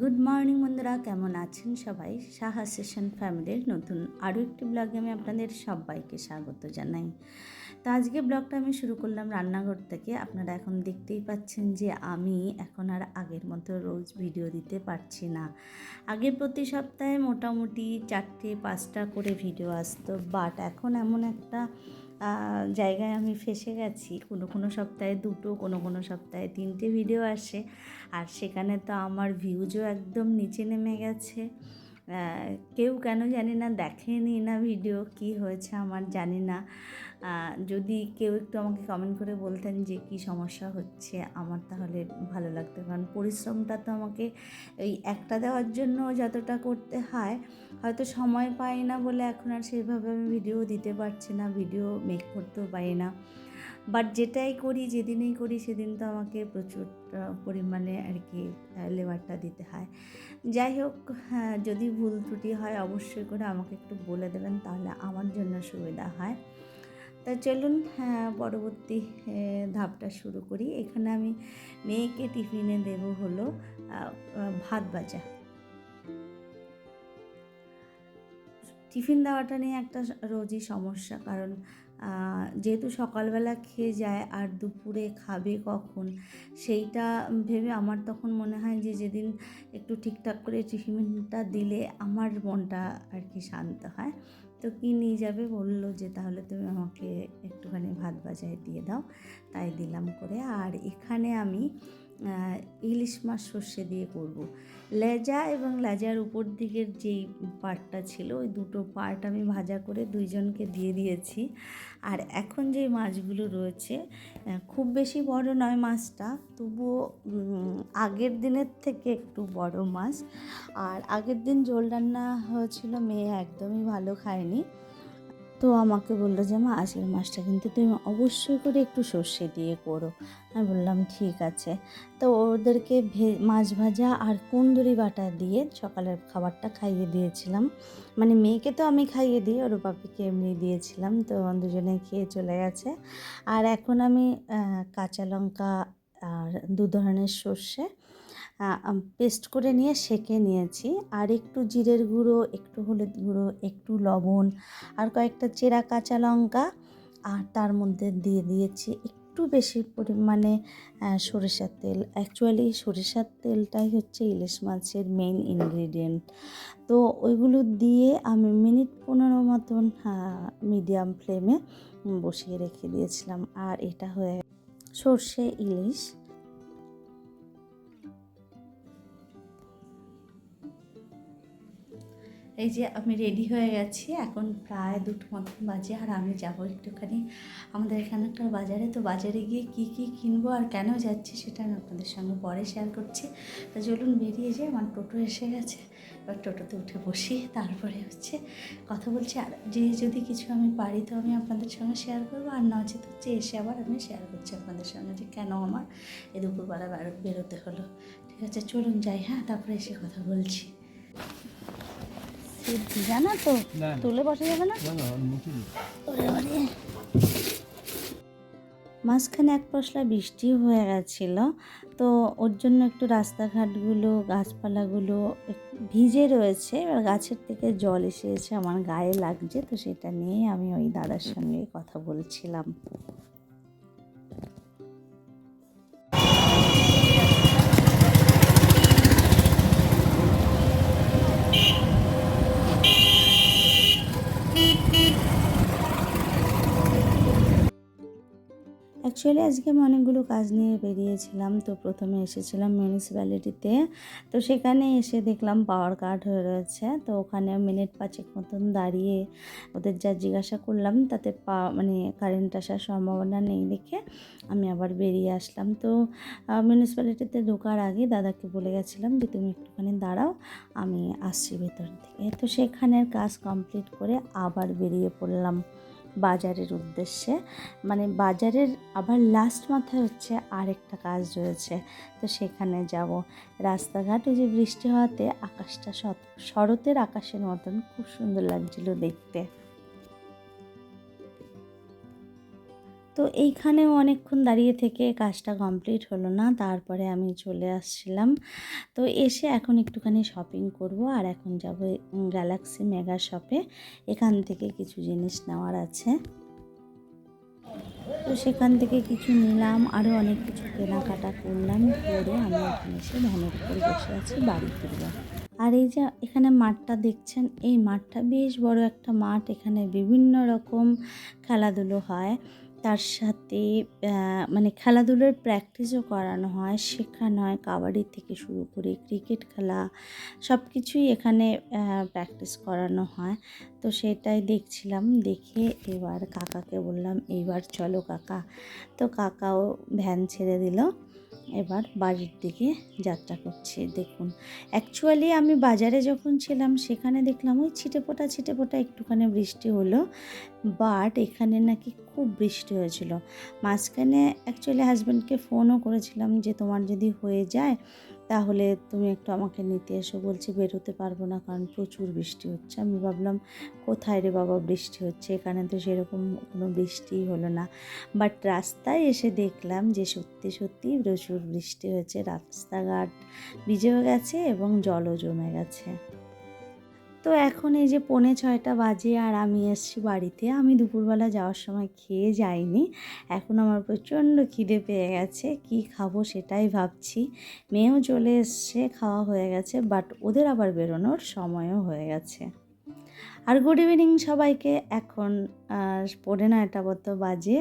Good morning বন্ধুরা। কেমন আছেন সবাই? সাহা সেশন ফ্যামিলির নতুন আরও একটি ব্লগে আমি আপনাদের সবাইকে স্বাগত জানাই। তো আজকে ব্লগটা আমি শুরু করলাম রান্নাঘর থেকে। আপনারা এখন দেখতেই পাচ্ছেন যে আমি এখন আর আগের মতো রোজ ভিডিও দিতে পারছি না। আগে প্রতি সপ্তাহে মোটামুটি চারটে পাঁচটা করে ভিডিও আসতো বাট এখন এমন একটা জায়গায় আমি ফেসে গেছি। কোনো কোনো সপ্তাহে দুটো, কোনো কোনো সপ্তাহে তিনটে ভিডিও আসে। আর সেখানে তো আমার ভিউজও একদম নিচে নেমে গেছে। কেউ কেন জানি না, দেখেনি না ভিডিও কি হয়েছে আমার জানি না। যদি কেউ একটু আমাকে কমেন্ট করে বলতেন যে কি সমস্যা হচ্ছে, আমার তাহলে ভালো লাগতো। কারণ পরিশ্রমটা তো আমাকে এই একটা দেওয়ার জন্য যতটা করতে হয়, হয়তো সময় পাই না বলে এখন আর সেভাবে আমি ভিডিও দিতে পারছি না ভিডিও মেক করতেও পারি না। বাট যেটাই করি যেদিনেই করি সেদিন তো আমাকে প্রচুর পরিমাণে আর কি লেবারটা দিতে হয়। যাই হোক হ্যাঁ, যদি ভুল ত্রুটি হয় অবশ্যই করে আমাকে একটু বলে দেবেন তাহলে আমার জন্য সুবিধা হয়। তা চলুন হ্যাঁ, পরবর্তী ধাপটা শুরু করি। এখানে আমি মেয়েকে টিফিনে দেবো হলো ভাত ভাজা। টিফিন দেওয়াটা নিয়ে একটা রোজই সমস্যা কারণ যেহেতু সকালবেলা খেয়ে যায় আর দুপুরে খাবে কখন, সেইটা ভেবে আমার তখন মনে হয় যে যেদিন একটু ঠিকঠাক করে টিফিনটা দিলে আমার মনটা আর কি শান্ত হয়। তো কি নিয়ে যাবে বলল যে তাহলে তুমি আমাকে একটুখানি ভাত বাজায় দিয়ে দাও, তাই দিলাম করে। আর এখানে আমি ইলিশ মাছ সর্ষে দিয়ে করব। লেজা এবং লেজার উপর দিকের যেই পার্টটা ছিল, ওই দুটো পার্ট আমি ভাজা করে দুইজনকে দিয়ে দিয়েছি। আর এখন যে মাছগুলো রয়েছে খুব বেশি বড় নয় মাছটা, তবুও আগের দিনের থেকে একটু বড় মাছ। আর আগের দিন ঝোল রান্না হয়েছিল, মেয়ে একদমই ভালো খায়নি। তো আমাকে বলল যে, মা, আজকের মাছটা কিন্তু তুমি অবশ্যই করে একটু সর্ষে দিয়ে করো। আমি বললাম, ঠিক আছে। তো ওদেরকে ভে, মাছ ভাজা আর কুন্দুরি বাটা দিয়ে সকালের খাবারটা খাইয়ে দিয়েছিলাম। মানে মেয়েকে তো আমি খাইয়ে দিই, ওর বাপিকে এমনি দিয়েছিলাম। তো দুজনে খেয়ে চলে গেছে। আর এখন আমি কাঁচা লঙ্কা আর দু ধরনের সর্ষে পেস্ট করে নিয়ে সেঁকে নিয়েছি। আর একটু জিরের গুঁড়ো, একটু হলুদ গুঁড়ো, একটু লবণ, আর কয়েকটা চেরা কাঁচা লঙ্কা, আর তার মধ্যে দিয়ে দিয়েছি একটু বেশি পরিমাণে সরিষার তেল। অ্যাকচুয়ালি সরিষার তেলটাই হচ্ছে ইলিশ মাছের মেইন ইনগ্রিডিয়েন্ট তো ওইগুলো দিয়ে আমি মিনিট পনেরো মতন মিডিয়াম ফ্লেমে বসিয়ে রেখে দিয়েছিলাম। আর এটা হয়ে সর্ষে ইলিশ। এই যে আমি রেডি হয়ে গেছি, এখন প্রায় দুটো মতন বাজে আর আমি যাব একটুখানি আমাদের এখানে একটা বাজারে। তো বাজারে গিয়ে কি কি কিনবো আর কেন যাচ্ছি সেটা আমি আপনাদের সঙ্গে পরে শেয়ার করছি। তো চলুন বেরিয়ে যাই, আমার টোটো এসে গেছে। এবার টোটোতে উঠে বসি, তারপরে হচ্ছে কথা বলছি। আর যে যদি কিছু আমি পারি তো আমি আপনাদের সঙ্গে শেয়ার করব, আর নচেত হচ্ছে এসে আবার আমি শেয়ার করছি আপনাদের সঙ্গে যে কেন আমার এই দুপুরবেলা বেরোতে হলো। ঠিক আছে, চলুন যাই হ্যাঁ তারপরে এসে কথা বলছি। জানা তো? তুলে বসা যাবে না। মাঝখানে এক পশলা বৃষ্টি হয়ে গেছিল তো ওর জন্য একটু রাস্তাঘাটগুলো গাছপালাগুলো ভিজে রয়েছে। এবার গাছের থেকে জল এসে এসে আমার গায়ে লাগছে তো সেটা নিয়ে আমি ওই দাদার সঙ্গে কথা বলছিলাম। অ্যাকচুয়ালি আজকে আমি অনেকগুলো কাজ নিয়ে বেরিয়েছিলাম। তো প্রথমে এসেছিলাম মিউনিসিপ্যালিটিতে তো সেখানে এসে দেখলাম পাওয়ার কাট হয়ে রয়েছে। তো ওখানে মিনিট পাঁচেক মতন দাঁড়িয়ে ওদের যা জিজ্ঞাসা করলাম, তাতে পা মানে কারেন্ট আসার সম্ভাবনা নেই দেখে আমি আবার বেরিয়ে আসলাম। তো মিউনিসিপ্যালিটিতে ঢোকার আগে দাদাকে বলে গেছিলাম যে, তুমি একটুখানি দাঁড়াও, আমি আসছি ভেতর থেকে। তো সেখানের কাজ কমপ্লিট করে আবার বেরিয়ে পড়লাম। বাজারের উদ্দেশ্যে। মানে বাজারের আবার লাস্ট মাথায় হচ্ছে আরেকটা কাজ রয়েছে। তো সেখানে যাব। রাস্তাঘাটে যে বৃষ্টি হওয়াতে আকাশটা শরতের আকাশের মতন খুব সুন্দর লাগছিল দেখতে। তো এইখানেও অনেকক্ষণ দাঁড়িয়ে থেকে কাজটা কমপ্লিট হলো না, তারপরে আমি চলে আসছিলাম। তো এসে এখন একটুখানি শপিং করব, আর এখন যাব গ্যালাক্সি মেগা শপে এখান থেকে কিছু জিনিস নেওয়ার আছে। তো সেখান থেকে কিছু নিলাম আরও অনেক কিছু কেনাকাটা করলাম, করে আমি এখন এসে ভ্যানের উপর বসে আছি, বাড়ি ফিরবো। আর এই যে এখানে মাঠটা দেখছেন, এই মাঠটা বেশ বড় একটা মাঠ, এখানে বিভিন্ন রকম খেলাধুলো হয়। তার সাথে মানে খেলাধুলোর প্র্যাকটিসও করানো হয়, শেখানো হয়, কাবাডি থেকে শুরু করে ক্রিকেট খেলা সব কিছুই এখানে প্র্যাকটিস করানো হয়। তো সেটাই দেখছিলাম, দেখে এবার কাকাকে বললাম, এইবার চলো কাকা। তো কাকাও ভ্যান ছেড়ে দিল। এবার বাড়ির দিকে যাত্রা করছে, দেখুন। অ্যাকচুয়ালি আমি বাজারে যখন ছিলাম, সেখানে দেখলাম ওই ছিটে পোটা ছিটে পোটা একটুখানি বৃষ্টি হলো বাট এখানে নাকি খুব বৃষ্টি হয়েছিল। মাঝখানে অ্যাকচুয়ালি হাজব্যান্ডকে ফোনও করেছিলাম যে তোমার যদি হয়ে যায় তাহলে তুমি একটু আমাকে নিতে এসো, বলছি বেরোতে পারব না কারণ প্রচুর বৃষ্টি হচ্ছে। আমি ভাবলাম, কোথায় রে বাবা বৃষ্টি হচ্ছে? এখানে তো সেরকম কোনো বৃষ্টিই হলো না। বাট রাস্তায় এসে দেখলাম যে সত্যি সত্যি প্রচুর বৃষ্টি হয়েছে। রাস্তাঘাট ভিজেও গেছে এবং জলও জমে গেছে। তো এখন এই যে পৌনে ছয়টা বাজে আর আমি এসছি বাড়িতে, আমি দুপুরবেলা যাওয়ার সময় খেয়ে যাইনি। এখন আমার প্রচণ্ড খিদে পেয়ে গেছে, কি খাব সেটাই ভাবছি। মেয়েও চলে এসছে, খাওয়া হয়ে গেছে বাট ওদের আবার বেরোনোর সময়ও হয়ে গেছে। আর গুড ইভিনিং সবাইকে, এখন পড়ে পৌনে নয়টা মতো বাজে।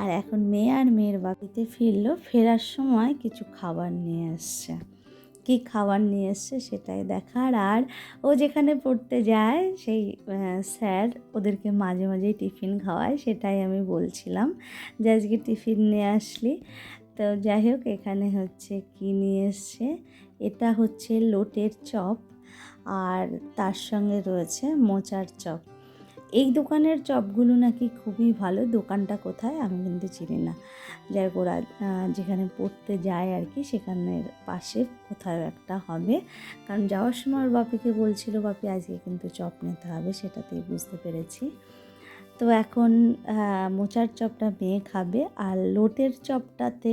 আর এখন মেয়ে আর মেয়ের বাড়িতে ফিরলো, ফেরার সময় কিছু খাবার নিয়ে এসছে। কী খাবার নিয়ে এসছে সেটাই দেখার। আর ও যেখানে পড়তে যায়, সেই স্যার ওদেরকে মাঝে মাঝেই টিফিন খাওয়ায়, সেটাই আমি বলছিলাম যে আজকে টিফিন নিয়ে আসলি। তো যাই হোক, এখানে হচ্ছে কি নিয়ে এসছে, এটা হচ্ছে লোটের চপ, আর তার সঙ্গে রয়েছে মোচার চপ। এই দোকানের চপগুলো নাকি খুবই ভালো, দোকানটা কোথায় আমি কিন্তু চিনি না। যাই হোক, ওরা যেখানে পড়তে যায় আর কি, সেখানের পাশে কোথাও একটা হবে। কারণ যাওয়ার সময় ওর বাপিকে বলছিল, বাপি, আজকে কিন্তু চপ নিতে হবে, সেটাতেই বুঝতে পেরেছি। তো এখন মোচার চপটা মেয়ে খাবে আর লোটের চপটাতে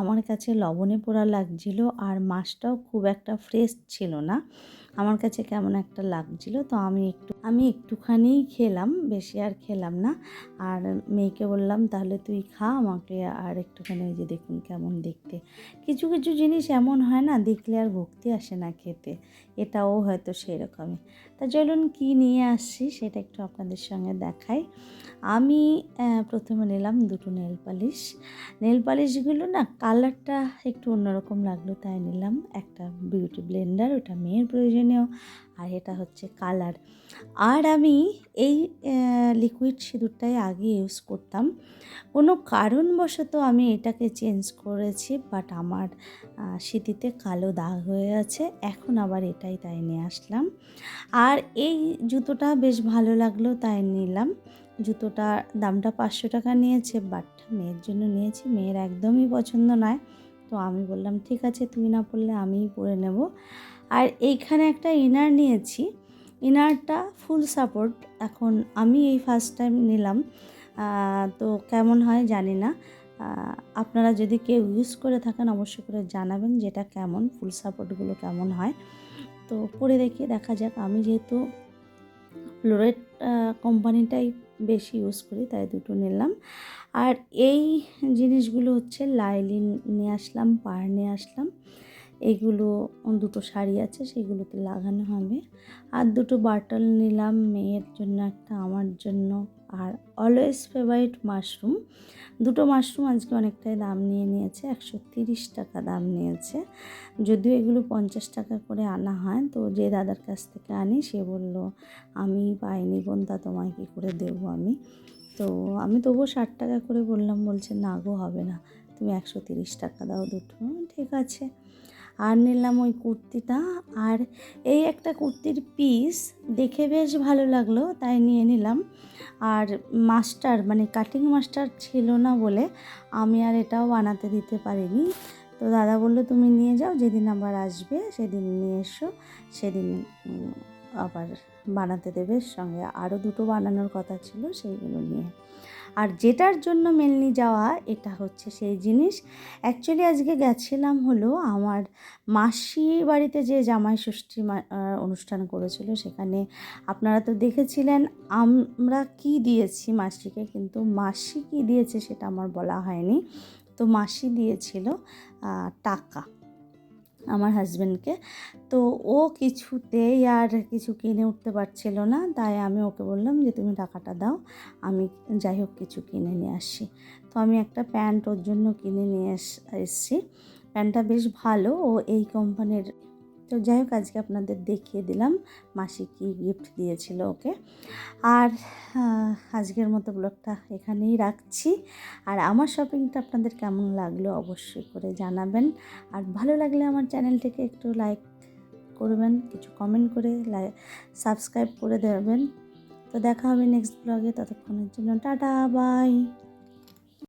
আমার কাছে লবণে পোড়া লাগছিল আর মাছটাও খুব একটা ফ্রেশ ছিল না। আমার কাছে কেমন একটা লাগছিল, তো আমি একটু, আমি একটুখানিই খেলাম, বেশি আর খেলাম না। আর মেয়েকে বললাম, তাহলে তুই খা আমাকে, আর একটুখানি ওই যে দেখুন কেমন দেখতে। কিছু কিছু জিনিস এমন হয় না, দেখলে আর ভক্তি আসে না খেতে। এটাও হয়তো সেরকমই। তা চলুন কী নিয়ে আসছি, সেটা একটু আপনাদের সঙ্গে দেখাই। আমি প্রথমে নিলাম দুটো নেল পালিশ। নেল পালিশগুলো না কালারটা একটু অন্যরকম লাগল, তাই নিলাম। একটা বিউটি ব্লেন্ডার, ওটা মেয়ের প্রয়োজনীয় আর এটা হচ্ছে কালার। আর আমি এই লিকুইড সিঁদুরটাই আগে ইউজ করতাম। কোনো কারণবশত আমি এটাকে চেঞ্জ করেছি বাট আমার সিঁথিতে কালো দাগ হয়ে আছে। এখন আবার এটাই তাই নিয়ে আসলাম। আর এই জুতোটা বেশ ভালো লাগল তাই নিলাম। জুতোটার দামটা পাঁচশো টাকা নিয়েছে বাট মেয়ের জন্য নিয়েছি। মেয়ের একদমই পছন্দ নয়। তো আমি বললাম, ঠিক আছে তুই না পরলে আমিই পরে নেব। আর এইখানে একটা ইনার নিয়েছি। ইনারটা ফুল সাপোর্ট এখন আমি এই ফার্স্ট টাইম নিলাম। তো কেমন হয় জানি না। আপনারা যদি কেউ ইউজ করে থাকেন, অবশ্যই করে জানাবেন যেটা কেমন ফুল সাপোর্টগুলো কেমন হয়। তো পরে দেখি, দেখা যাক। আমি যেহেতু ফ্লোরেট কোম্পানিটাই বেশি ইউজ করি, তাই দুটো নিলাম। আর এই জিনিসগুলো হচ্ছে লাইলিন নিয়ে আসলাম পার নিয়ে আসলাম। এইগুলো দুটো শাড়ি আছে, সেগুলোতে লাগানো হবে। আর দুটো বাটল নিলাম মেয়ের জন্য একটা, আমার জন্য আর অলওয়েজ ফেভারিট মাশরুম দুটো মাশরুম আজকে অনেকটাই দাম নিয়ে নিয়েছে, একশো তিরিশ টাকা দাম নিয়েছে। যদিও এগুলো পঞ্চাশ টাকা করে আনা হয়, তো যে দাদার কাছ থেকে আনি, সে বলল, আমি পাইনি বোন তা তোমায় কী করে দেবো আমি? তো আমি তবুও ষাট টাকা করে বললাম, বলছে, না গো, হবে না। তুমি একশো তিরিশ টাকা দাও দুটো। ঠিক আছে। আর নিলাম ওই কুর্তিটা। আর এই একটা কুর্তির পিস দেখে বেশ ভালো লাগল, তাই নিয়ে নিলাম। আর মাস্টার মানে কাটিং মাস্টার ছিল না বলে আমি আর এটাও বানাতে দিতে পারিনি। তো দাদা বলল, তুমি নিয়ে যাও, যেদিন আবার আসবে সেদিন নিয়ে এসো, সেদিন আবার বানাতে দেবে। সঙ্গে আরও দুটো বানানোর কথা ছিল সেইগুলো নিয়ে। আর যেটার জন্য মেনলি যাওয়া, এটা হচ্ছে সেই জিনিস। অ্যাকচুয়ালি আজকে গেছিলাম হলো আমার মাসি বাড়িতে যে জামাই ষষ্ঠী অনুষ্ঠান করেছিল সেখানে। আপনারা তো দেখেছিলেন, আমরা কি দিয়েছি মাসিকে, কিন্তু মাসি কি দিয়েছে সেটা আমার বলা হয়নি। তো মাসি দিয়েছিল টাকা। আমার হাজব্যান্ডকে তো ও কিছুতেই আর কিছু কিনে উঠতে পারছিল না, তাই আমি ওকে বললাম যে, তুমি টাকাটা দাও, আমি যাই হোক কিছু কিনে নিয়ে আসি তো আমি একটা প্যান্ট ওর জন্য কিনে নিয়ে এসছি। প্যান্টটা বেশ ভালো, ও এই কোম্পানির তো যাই হোক, আজকে আপনাদের দেখিয়ে দিলাম মাসি কি গিফট দিয়েছিল ওকে। আর আজকের মতো ব্লগটা এখানেই রাখছি। আর আমার শপিংটা আপনাদের কেমন লাগল অবশ্যই করে জানাবেন। আর ভালো লাগলে আমার চ্যানেলটিকে একটু লাইক করবেন, কিছু কমেন্ট করে লাইক সাবস্ক্রাইব করে দেবেন। তো দেখা হবে নেক্সট ব্লগে ততক্ষণের জন্য টাটা বাই